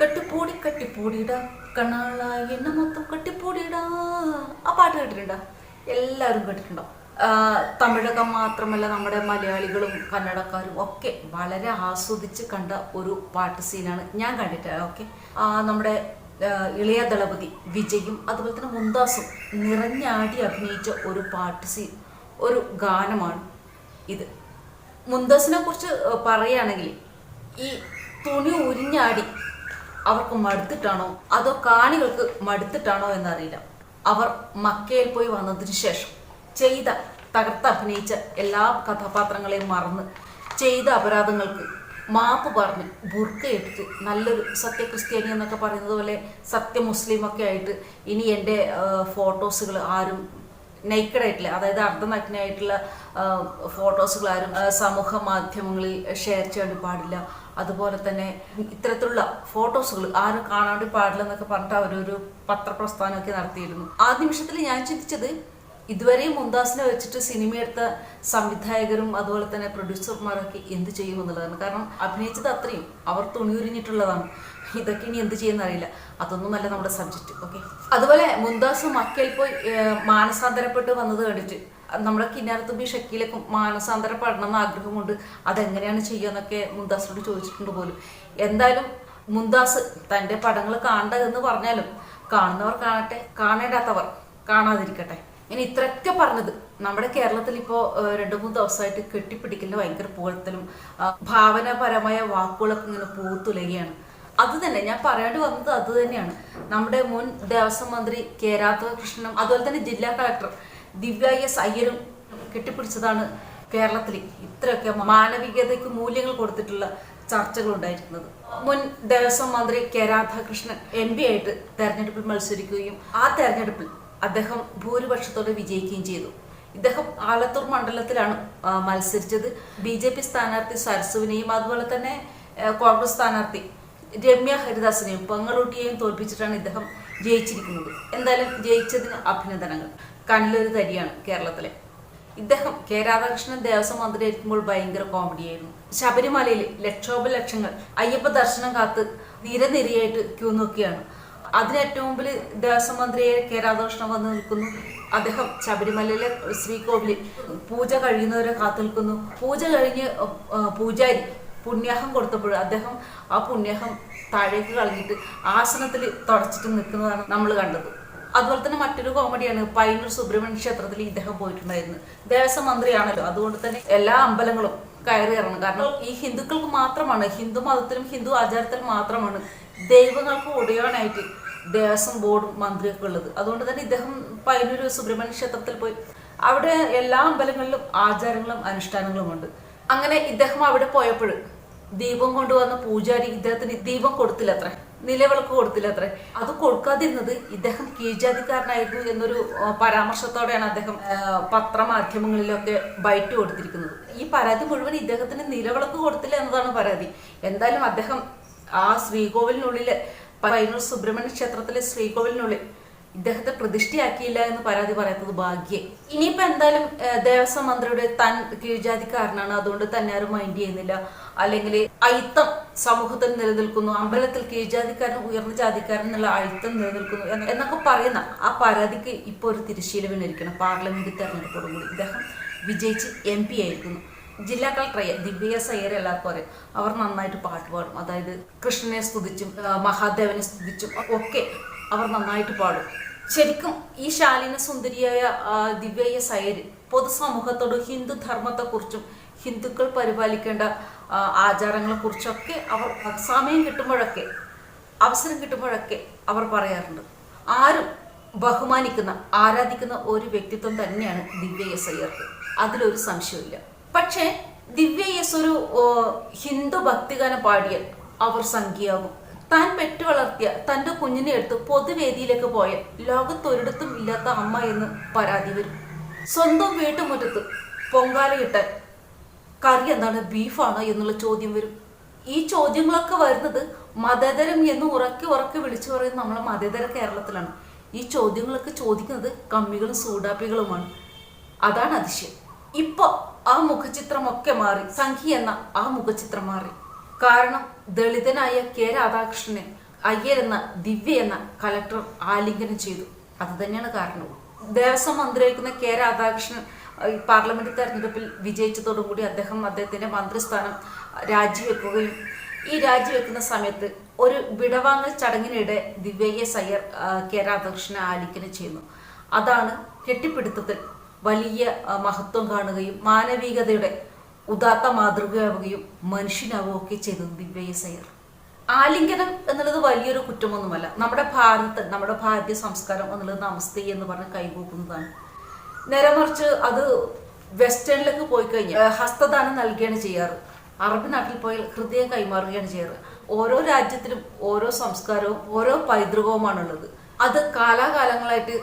കട്ടിപ്പൂടി കട്ടിപ്പൂടിയിടാ. കണ്ണാള എന്നെ മൊത്തം കട്ടിപ്പൂടിയിടാ. ആ പാട്ട് കേട്ടിട്ടുണ്ടോ? എല്ലാവരും കേട്ടിട്ടുണ്ടോ? തമിഴകം മാത്രമല്ല നമ്മുടെ മലയാളികളും കന്നഡക്കാരും ഒക്കെ വളരെ ആസ്വദിച്ച് കണ്ട ഒരു പാട്ട് സീനാണ് ഞാൻ കണ്ടിട്ട് ഓക്കെ? നമ്മുടെ ഇളയ ദളപതി വിജയും അതുപോലെ തന്നെ മുന്താസും നിറഞ്ഞാടി അഭിനയിച്ച ഒരു പാട്ട് സീൻ ഒരു ഗാനമാണ് ഇത്. മുന്താസിനെ കുറിച്ച് പറയുകയാണെങ്കിൽ ഈ തുണി ഉരിഞ്ഞാടി അവർക്ക് മടുത്തിട്ടാണോ? അതോ കാണികൾക്ക് മടുത്തിട്ടാണോ എന്നറിയില്ല. അവർ മക്കയിൽ പോയി വന്നതിന് ശേഷം ചെയ്ത തകർത്ത് അഭിനയിച്ച എല്ലാ കഥാപാത്രങ്ങളെയും മറന്ന് ചെയ്ത അപരാധങ്ങൾക്ക് മാപ്പ് പറഞ്ഞ് ബുർക്കയെടുത്ത് നല്ലൊരു സത്യക്രിസ്ത്യാനി എന്നൊക്കെ പറയുന്നത് പോലെ സത്യ മുസ്ലിമൊക്കെ ആയിട്ട് ഇനി എന്റെ ഫോട്ടോസുകൾ ആരും നെയ്ക്കഡ് ആയിട്ടില്ല. അതായത് അർദ്ധനഗ്നായിട്ടുള്ള ഫോട്ടോസുകൾ ആരും സമൂഹ മാധ്യമങ്ങളിൽ ഷെയർ ചെയ്യാൻ പാടില്ല. അതുപോലെ തന്നെ ഇത്തരത്തിലുള്ള ഫോട്ടോസുകൾ ആരും കാണാണ്ട് പാടില്ല എന്നൊക്കെ പറഞ്ഞിട്ട് അവരൊരു പത്രപ്രസ്ഥാനമൊക്കെ നടത്തിയിരുന്നു. ആ നിമിഷത്തിൽ ഞാൻ ചിന്തിച്ചത് ഇതുവരെയും മുന്താസിനെ വെച്ചിട്ട് സിനിമ എടുത്ത സംവിധായകരും അതുപോലെ തന്നെ പ്രൊഡ്യൂസർമാരൊക്കെ എന്ത് ചെയ്യുമെന്നുള്ളതാണ്. കാരണം അഭിനയിച്ചത് അത്രയും. അവർ തുണിയുരിഞ്ഞിട്ടുള്ളതാണ് ഇതൊക്കെ ഇനി എന്ത് ചെയ്യുന്ന അറിയില്ല അതൊന്നുമല്ല നമ്മുടെ സബ്ജക്റ്റ് ഓക്കെ അതുപോലെ മുന്താസ് മക്കയിൽ പോയി മാനസാന്തരപ്പെട്ട് വന്നത് കണ്ടിട്ട് നമ്മുടെ കിന്നാരത്തുമ്പി ഷക്കീലൊക്കെ മാനസാന്തരപ്പെടണം എന്ന ആഗ്രഹമുണ്ട്. അതെങ്ങനെയാണ് ചെയ്യുക മുന്താസിനോട് ചോദിച്ചിട്ടുണ്ട് പോലും. എന്തായാലും മുന്താസ് തന്റെ പടങ്ങൾ കാണണ്ട എന്ന് പറഞ്ഞാലും കാണുന്നവർ കാണട്ടെ കാണേണ്ടാത്തവർ കാണാതിരിക്കട്ടെ. ഇനി ഇത്രയൊക്കെ പറഞ്ഞത് നമ്മുടെ കേരളത്തിൽ ഇപ്പോൾ രണ്ട് മൂന്ന് ദിവസമായിട്ട് കെട്ടിപ്പിടിക്കലിന് ഭയങ്കര പുകഴ്ത്തലും ഭാവനാപരമായ വാക്കുകളൊക്കെ ഇങ്ങനെ പൂത്തുലയുകയാണ്. അത് തന്നെ ഞാൻ പറയാണ്ട് വന്നത് അത് തന്നെയാണ് നമ്മുടെ മുൻ ദേവസ്വം മന്ത്രി കെ രാധാകൃഷ്ണനും അതുപോലെ തന്നെ ജില്ലാ കളക്ടർ ദിവ്യ എസ് അയ്യരും കെട്ടിപ്പിടിച്ചതാണ് കേരളത്തിൽ ഇത്രയൊക്കെ മാനവികതയ്ക്ക് മൂല്യങ്ങൾ കൊടുത്തിട്ടുള്ള ചർച്ചകൾ ഉണ്ടായിരുന്നത് മുൻ ദേവസ്വം മന്ത്രി കെ രാധാകൃഷ്ണൻ എം പി ആയിട്ട് തെരഞ്ഞെടുപ്പിൽ മത്സരിക്കുകയും ആ തെരഞ്ഞെടുപ്പിൽ അദ്ദേഹം ഭൂരിപക്ഷത്തോടെ വിജയിക്കുകയും ചെയ്തു. ഇദ്ദേഹം ആലത്തൂർ മണ്ഡലത്തിലാണ് മത്സരിച്ചത്. ബി ജെ പി സ്ഥാനാർത്ഥി സരസുവിനെയും അതുപോലെ തന്നെ കോൺഗ്രസ് സ്ഥാനാർത്ഥി രമ്യ ഹരിദാസിനെയും പെങ്ങളൂട്ടിയെയും തോൽപ്പിച്ചിട്ടാണ് ഇദ്ദേഹം ജയിച്ചിരിക്കുന്നത്. എന്തായാലും ജയിച്ചതിന് അഭിനന്ദനങ്ങൾ. കണ്ണിലൊരു തരിയാണ് കേരളത്തിലെ. ഇദ്ദേഹം കെ രാധാകൃഷ്ണൻ ദേവസ്വം മന്ത്രി ആയിരിക്കുമ്പോൾ ഭയങ്കര കോമഡിയായിരുന്നു. ശബരിമലയിൽ ലക്ഷോപലക്ഷങ്ങൾ അയ്യപ്പ ദർശനം കാത്ത് നിരനിരയായിട്ട് ക്യൂ നോക്കിയാണ്. അതിന് ഏറ്റവും മുമ്പിൽ ദേവസ്വം മന്ത്രിയെ കെ രാധാകൃഷ്ണൻ വന്ന് നിൽക്കുന്നു. അദ്ദേഹം ശബരിമലയിലെ ശ്രീകോവിലിൽ പൂജ കഴിയുന്നവരെ കാത്തു നിൽക്കുന്നു. പൂജ കഴിഞ്ഞ് പൂജാരി പുണ്യാഹം കൊടുത്തപ്പോൾ അദ്ദേഹം ആ പുണ്യാഹം താഴേക്ക് കളഞ്ഞിട്ട് ആസനത്തിൽ തുടച്ചിട്ട് നിൽക്കുന്നതാണ് നമ്മൾ കണ്ടത്. അതുപോലെ തന്നെ മറ്റൊരു കോമഡിയാണ് പയ്യന്നൂർ സുബ്രഹ്മണ്യ ക്ഷേത്രത്തിൽ ഇദ്ദേഹം പോയിട്ടുണ്ടായിരുന്നു. ദേവസ്വം മന്ത്രിയാണല്ലോ അതുകൊണ്ട് തന്നെ എല്ലാ അമ്പലങ്ങളും കയറി ഇറങ്ങണം കാരണം ഈ ഹിന്ദുക്കൾക്ക് മാത്രമാണ് ഹിന്ദു മതത്തിലും ഹിന്ദു ആചാരത്തിലും മാത്രമാണ് ദൈവങ്ങൾക്ക് ഉടയാനായിട്ട് ദേവസ്വം ബോർഡും മന്ത്രിയൊക്കെ ഉള്ളത്. അതുകൊണ്ട് തന്നെ ഇദ്ദേഹം പയ്യന്നൂർ സുബ്രഹ്മണ്യ ക്ഷേത്രത്തിൽ പോയി. അവിടെ എല്ലാ അമ്പലങ്ങളിലും ആചാരങ്ങളും അനുഷ്ഠാനങ്ങളുമുണ്ട്. അങ്ങനെ ഇദ്ദേഹം അവിടെ പോയപ്പോൾ ദീപം കൊണ്ടുവന്ന പൂജാരി ഇദ്ദേഹത്തിന് ദീപം കൊടുത്തില്ല അത്ര നിലവിളക്ക് കൊടുത്തില്ല അത്ര അത് കൊടുക്കാതിരുന്നത് ഇദ്ദേഹം കീഴ്ജാതിക്കാരനായിരുന്നു എന്നൊരു പരാമർശത്തോടെയാണ് അദ്ദേഹം പത്രമാധ്യമങ്ങളിലൊക്കെ ബൈറ്റ് കൊടുത്തിരിക്കുന്നത്. ഈ പരാതി മുഴുവൻ ഇദ്ദേഹത്തിന് നിലവിളക്ക് കൊടുത്തില്ല എന്നതാണ് പരാതി. എന്തായാലും അദ്ദേഹം ആ ശ്രീകോവിലിനുള്ളിൽ പയ്യന്നൂർ സുബ്രഹ്മണ്യ ക്ഷേത്രത്തിലെ ശ്രീകോവിലിനുള്ളിൽ ഇദ്ദേഹത്തെ പ്രതിഷ്ഠയാക്കിയില്ല എന്ന് പരാതി പറയുന്നത് ഭാഗ്യം. ഇനിയിപ്പോ എന്തായാലും ദേവസ്വം മന്ത്രിയുടെ താൻ കീഴ്ജാതിക്കാരനാണ്. അതുകൊണ്ട് തന്നെ ആരും മൈൻഡ് ചെയ്യുന്നില്ല. അല്ലെങ്കിൽ അയിത്തം സമൂഹത്തിൽ നിലനിൽക്കുന്നു. അമ്പലത്തിൽ കീഴ്ജാതിക്കാരൻ ഉയർന്ന ജാതിക്കാരൻ എന്നുള്ള അയിത്തം നിലനിൽക്കുന്നു എന്നൊക്കെ പറയുന്ന ആ പരാതിക്ക് ഇപ്പോൾ ഒരു തിരിശീല വീണിരിക്കണം പാർലമെന്റ് തെരഞ്ഞെടുപ്പോടുകൂടി ഇദ്ദേഹം വിജയിച്ച് എം പി ആയിരിക്കുന്നു. ജില്ലാ കളക്ടറായ ദിവ്യ സയ്യർ എല്ലാവർക്കും അറിയാം. അവർ നന്നായിട്ട് പാട്ട് പാടും. അതായത് കൃഷ്ണനെ സ്തുതിച്ചും മഹാദേവനെ സ്തുതിച്ചും ഒക്കെ അവർ നന്നായിട്ട് പാടും. ശരിക്കും ഈ ശാലിന സുന്ദരിയായ ദിവ്യയ അയ്യര് പൊതുസമൂഹത്തോട് ഹിന്ദു ധർമ്മത്തെക്കുറിച്ചും ഹിന്ദുക്കൾ പരിപാലിക്കേണ്ട ആചാരങ്ങളെക്കുറിച്ചൊക്കെ അവർ സമയം കിട്ടുമ്പോഴൊക്കെ അവസരം കിട്ടുമ്പോഴൊക്കെ അവർ പറയാറുണ്ട്. ആരും ബഹുമാനിക്കുന്ന ആരാധിക്കുന്ന ഒരു വ്യക്തിത്വം തന്നെയാണ് ദിവ്യ എസ് അയ്യർക്ക് അതിലൊരു സംശയമില്ല പക്ഷേ ദിവ്യ എസ് ഒരു ഹിന്ദു ഭക്തിഗാനം പാടിയാൽ അവർ സംഖ്യയാകും. താൻ പെറ്റു വളർത്തിയ തന്റെ കുഞ്ഞിനെ എടുത്ത് പൊതുവേദിയിലേക്ക് പോയ ലോകത്തൊരിടത്തും ഇല്ലാത്ത അമ്മ എന്ന് പരാതി വരും. സ്വന്തം വീട്ടുമുറ്റത്ത് പൊങ്കാലയിട്ടാൽ കറി എന്താണ് ബീഫാണോ എന്നുള്ള ചോദ്യം വരും. ഈ ചോദ്യങ്ങളൊക്കെ വരുന്നത് മതേതരം എന്ന് ഉറക്കി ഉറക്കി വിളിച്ചു പറയുന്ന നമ്മളെ മതേതര കേരളത്തിലാണ്. ഈ ചോദ്യങ്ങളൊക്കെ ചോദിക്കുന്നത് കമ്മികളും സൂടാപ്പികളുമാണ് അതാണ് അതിശയം. ഇപ്പൊ ആ മുഖചിത്രമൊക്കെ മാറി സംഖ്യ എന്ന ആ മുഖചിത്രം മാറി. കാരണം ദളിതനായ കെ രാധാകൃഷ്ണനെ അയ്യർ എന്ന ദിവ്യ എന്ന കലക്ടർ ആലിംഗനം ചെയ്തു. അത് തന്നെയാണ് കാരണവും ദേവസ്വം മന്ത്രിയായിരിക്കുന്ന കെ രാധാകൃഷ്ണൻ പാർലമെന്റ് തെരഞ്ഞെടുപ്പിൽ വിജയിച്ചതോടുകൂടി അദ്ദേഹം അദ്ദേഹത്തിന്റെ മന്ത്രിസ്ഥാനം രാജിവെക്കുകയും ഈ രാജിവെക്കുന്ന സമയത്ത് ഒരു വിടവാങ്ങൽ ചടങ്ങിനിടെ ദിവ്യ സയ്യർ കെ രാധാകൃഷ്ണനെ ആലിംഗനം ചെയ്യുന്നു. അതാണ് കെട്ടിപ്പിടുത്തത്തിൽ വലിയ മഹത്വം കാണുകയും മാനവികതയുടെ ഉദാത്ത മാതൃകയാവുകയും മനുഷ്യനാവുകയും ഒക്കെ ചെയ്തത് ദിവ്യസയർ ആലിംഗനം എന്നുള്ളത് വലിയൊരു കുറ്റമൊന്നുമല്ല. നമ്മുടെ ഭാരതത്തിൽ നമ്മുടെ ഭാരതീയ സംസ്കാരം എന്നുള്ളത് നമസ്തേ എന്ന് പറഞ്ഞ് കൈകൂക്കുന്നതാണ് നേരെ മറിച്ച് അത് വെസ്റ്റേണിലേക്ക് പോയി കഴിഞ്ഞാൽ ഹസ്തദാനം നൽകുകയാണ് ചെയ്യാറ്. അറബ് നാട്ടിൽ പോയാൽ ഹൃദയം കൈമാറുകയാണ് ചെയ്യാറ്. ഓരോ രാജ്യത്തിലും ഓരോ സംസ്കാരവും ഓരോ പൈതൃകവുമാണുള്ളത്. അത് കാലാകാലങ്ങളായിട്ട്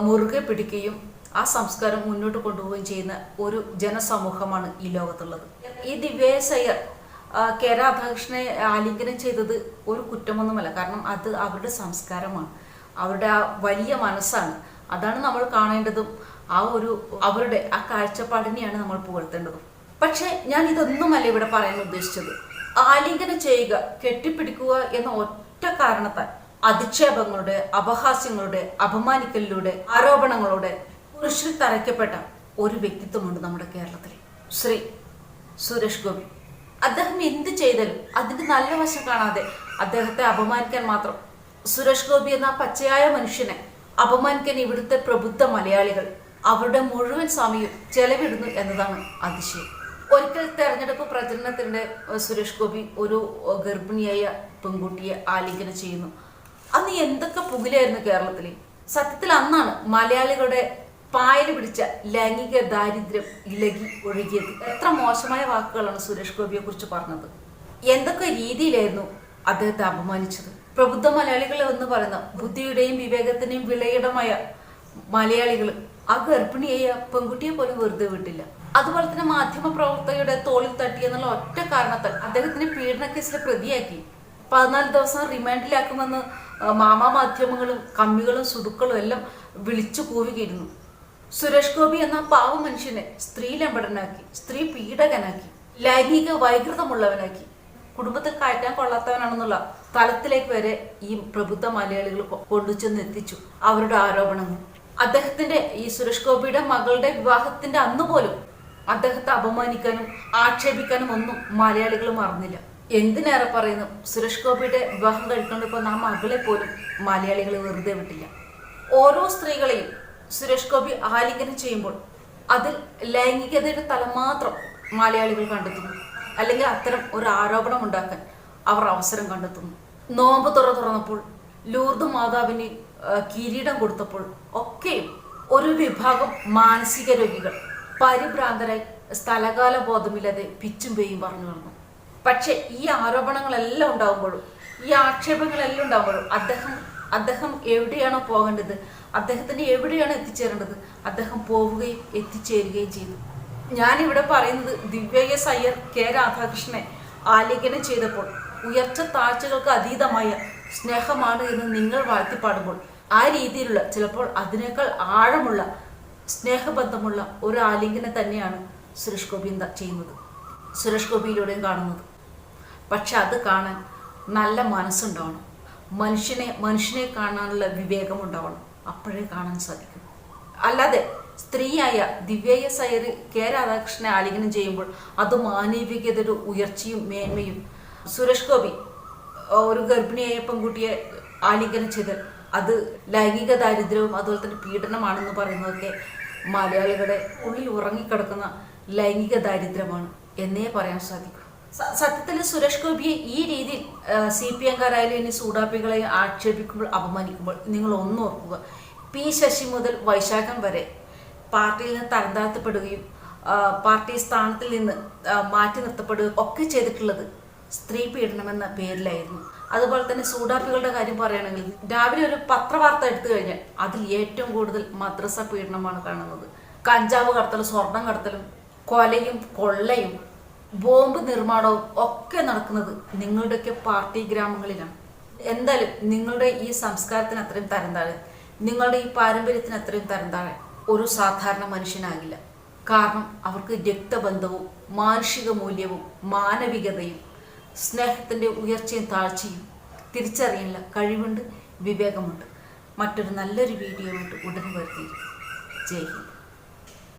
മുറുകെ പിടിക്കുകയും ആ സംസ്കാരം മുന്നോട്ട് കൊണ്ടുപോവുകയും ചെയ്യുന്ന ഒരു ജനസമൂഹമാണ് ഈ ലോകത്തുള്ളത്. ഈ ദിവ്യസയ്യർ ആ, കെ രാധാകൃഷ്ണനെ ആലിംഗനം ചെയ്തത് ഒരു കുറ്റമൊന്നുമല്ല. കാരണം അത് അവരുടെ സംസ്കാരമാണ്. അവരുടെ ആ വലിയ മനസ്സാണ്. അതാണ് നമ്മൾ കാണേണ്ടതും ആ ഒരു അവരുടെ ആ കാഴ്ചപ്പാടിനെയാണ് നമ്മൾ പുകഴ്ത്തേണ്ടതും. പക്ഷെ ഞാൻ ഇതൊന്നുമല്ല ഇവിടെ പറയാൻ ഉദ്ദേശിച്ചത്. ആലിംഗനം ചെയ്യുക കെട്ടിപ്പിടിക്കുക എന്ന ഒറ്റ കാരണത്താൽ അധിക്ഷേപങ്ങളുടെ അപഹാസ്യങ്ങളുടെ അപമാനിക്കലിലൂടെ ആരോപണങ്ങളുടെ കുരിശിൽ തറയ്ക്കപ്പെട്ട ഒരു വ്യക്തിത്വമുണ്ട് നമ്മുടെ കേരളത്തിൽ. ശ്രീ സുരേഷ് ഗോപി. അദ്ദേഹം എന്ത് ചെയ്താലും അതിന്റെ നല്ല വശം കാണാതെ അദ്ദേഹത്തെ അപമാനിക്കാൻ മാത്രം സുരേഷ് ഗോപി എന്ന പച്ചയായ മനുഷ്യനെ അപമാനിക്കാൻ ഇവിടുത്തെ പ്രബുദ്ധ മലയാളികൾ അവരുടെ മുഴുവൻ സമയം ചെലവിടുന്നു എന്നതാണ് അതിശയം. ഒരിക്കൽ തെരഞ്ഞെടുപ്പ് പ്രചരണത്തിനിടെ സുരേഷ് ഗോപി ഒരു ഗർഭിണിയായ പെൺകുട്ടിയെ ആലിംഗനം ചെയ്യുന്നു. അന്ന് എന്തൊക്കെ പുകിലായിരുന്നു കേരളത്തിൽ? സത്യത്തിൽ അന്നാണ് മലയാളികളുടെ പായൽ പിടിച്ച ലൈംഗിക ദാരിദ്ര്യം ഇളകി ഒഴുകിയത്. എത്ര മോശമായ വാക്കുകളാണ് സുരേഷ് ഗോപിയെ കുറിച്ച് പറഞ്ഞത്. എന്തൊക്കെ രീതിയിലായിരുന്നു അദ്ദേഹത്തെ അപമാനിച്ചത്? പ്രബുദ്ധ മലയാളികൾ എന്ന് പറയുന്ന ബുദ്ധിയുടെയും വിവേകത്തിന്റെയും വിളയിടമായ മലയാളികൾ ആ ഗർഭിണിയായ പെൺകുട്ടിയെ പോലും വെറുതെ വിട്ടില്ല. അതുപോലെ തന്നെ മാധ്യമ പ്രവർത്തകരുടെ തോളിൽ തട്ടി എന്നുള്ള ഒറ്റ കാരണത്താൽ അദ്ദേഹത്തിനെ പീഡന കേസിലെ പ്രതിയാക്കി. പതിനാല് ദിവസം റിമാൻഡിലാക്കുമെന്ന് മാമാ മാധ്യമങ്ങളും കമ്മികളും സുടുക്കളും എല്ലാം വിളിച്ചു കൂവുകയായിരുന്നു. സുരേഷ് ഗോപി എന്ന പാവ മനുഷ്യനെ സ്ത്രീ ലംബടനാക്കി സ്ത്രീ പീഡകനാക്കി ലൈംഗിക വൈകൃതമുള്ളവനാക്കി. കുടുംബത്തിൽ കയറ്റാൻ കൊള്ളാത്തവനാണെന്നുള്ള തലത്തിലേക്ക് വരെ ഈ പ്രബുദ്ധ മലയാളികൾ കൊണ്ടുചെന്ന് എത്തിച്ചു അവരുടെ ആരോപണങ്ങൾ. അദ്ദേഹത്തിന്റെ ഈ സുരേഷ് ഗോപിയുടെ മകളുടെ വിവാഹത്തിന്റെ അന്ന് പോലും അദ്ദേഹത്തെ അപമാനിക്കാനും ആക്ഷേപിക്കാനും ഒന്നും മലയാളികൾ മറന്നില്ല. എന്തിനേറെ പറയുന്നു സുരേഷ് ഗോപിയുടെ വിവാഹം കഴിക്കേണ്ടപ്പോൾ നാം മകളെ പോലും മലയാളികൾ വെറുതെ വിട്ടില്ല. ഓരോ സ്ത്രീകളെയും സുരേഷ് ഗോപി ആലിംഗനം ചെയ്യുമ്പോൾ അതിൽ ലൈംഗികതയുടെ തലം മാത്രം മലയാളികൾ കണ്ടെത്തുന്നു. അല്ലെങ്കിൽ അത്തരം ഒരു ആരോപണം ഉണ്ടാക്കാൻ അവർ അവസരം കണ്ടെത്തുന്നു. നോമ്പ് തുറ തുറന്നപ്പോൾ ലൂർദ് മാതാവിന് കിരീടം കൊടുത്തപ്പോൾ ഒക്കെയും ഒരു വിഭാഗം മാനസിക രോഗികൾ പരിഭ്രാന്തരായി സ്ഥലകാല ബോധമില്ലാതെ പിച്ചും പേയും പറഞ്ഞു നടന്നു. പക്ഷെ ഈ ആരോപണങ്ങളെല്ലാം ഉണ്ടാകുമ്പോഴും ഈ ആക്ഷേപങ്ങളെല്ലാം ഉണ്ടാകുമ്പോഴും അദ്ദേഹം അദ്ദേഹം എവിടെയാണോ പോകേണ്ടത്? അദ്ദേഹത്തിന് എവിടെയാണ് എത്തിച്ചേരേണ്ടത്? അദ്ദേഹം പോവുകയും എത്തിച്ചേരുകയും ചെയ്തു. ഞാനിവിടെ പറയുന്നത് ദിവ്യ എസ് അയ്യർ കെ രാധാകൃഷ്ണനെ ആലിംഗനം ചെയ്തപ്പോൾ ഉയർച്ച താഴ്ചകൾക്ക് അതീതമായ സ്നേഹമാണ് എന്ന് നിങ്ങൾ വാഴ്ത്തിപ്പാടുമ്പോൾ ആ രീതിയിലുള്ള ചിലപ്പോൾ അതിനേക്കാൾ ആഴമുള്ള സ്നേഹബന്ധമുള്ള ഒരു ആലിംഗനം തന്നെയാണ് സുരേഷ് ഗോപി ചെയ്യുന്നത്. സുരേഷ് ഗോപിയിലൂടെയും കാണുന്നത്. പക്ഷെ അത് കാണാൻ നല്ല മനസ്സുണ്ടാവണം. മനുഷ്യനെ മനുഷ്യനെ കാണാനുള്ള വിവേകം ഉണ്ടാവണം. അപ്പോഴേ കാണാൻ സാധിക്കും. അല്ലാതെ സ്ത്രീയായ ദിവ്യ സൈറി കെ രാധാകൃഷ്ണനെ ആലിംഗനം ചെയ്യുമ്പോൾ അത് മാനവികതയുടെ ഉയർച്ചയും മേന്മയും. സുരേഷ് ഗോപി ഒരു ഗർഭിണിയായ പെൺകുട്ടിയെ ആലിംഗനം ചെയ്താൽ അത് ലൈംഗിക ദാരിദ്ര്യവും അതുപോലെ തന്നെ പീഡനമാണെന്ന് പറയുന്നതൊക്കെ മലയാളികളുടെ ഉള്ളിൽ ഉറങ്ങിക്കിടക്കുന്ന ലൈംഗിക ദാരിദ്ര്യമാണ് എന്നേ പറയാൻ സാധിക്കും. സത്യത്തിൽ സുരേഷ് ഗോപിയെ ഈ രീതിയിൽ സി പി എംകാരായാലും ഇനി സൂഡാപ്പികളെ ആക്ഷേപിക്കുമ്പോൾ അപമാനിക്കുമ്പോൾ നിങ്ങൾ ഒന്ന് ഓർക്കുക. പി ശശി മുതൽ വൈശാഖം വരെ പാർട്ടിയിൽ നിന്ന് തരംതാഴ്ത്തപ്പെടുകയും പാർട്ടി സ്ഥാനത്തിൽ നിന്ന് മാറ്റി നിർത്തപ്പെടുകയും ഒക്കെ ചെയ്തിട്ടുള്ളത് സ്ത്രീ പീഡനമെന്ന പേരിലായിരുന്നു. അതുപോലെ തന്നെ സൂഡാപ്പികളുടെ കാര്യം പറയുകയാണെങ്കിൽ രാവിലെ ഒരു പത്രവാർത്ത എടുത്തു കഴിഞ്ഞാൽ അതിൽ ഏറ്റവും കൂടുതൽ മദ്രസ പീഡനമാണ് കാണുന്നത്. കഞ്ചാവ് കടത്തലും സ്വർണം കടത്തലും കൊലയും കൊള്ളയും ബോംബ് നിർമ്മാണവും ഒക്കെ നടക്കുന്നത് നിങ്ങളുടെയൊക്കെ പാർട്ടി ഗ്രാമങ്ങളിലാണ്. എന്തായാലും നിങ്ങളുടെ ഈ സംസ്കാരത്തിന് അത്രയും തരം താഴെ നിങ്ങളുടെ ഈ പാരമ്പര്യത്തിന് അത്രയും തരം താഴെ ഒരു സാധാരണ മനുഷ്യനാകില്ല. കാരണം അവർക്ക് രക്തബന്ധവും മാനുഷിക മൂല്യവും മാനവികതയും സ്നേഹത്തിന്റെ ഉയർച്ചയും താഴ്ചയും തിരിച്ചറിയാനുള്ള കഴിവുണ്ട് വിവേകമുണ്ട്. മറ്റൊരു നല്ലൊരു വീഡിയോ ആയിട്ട് ഉടൻ വരുത്തിയിരിക്കും ജയ് ഹിന്ദ്.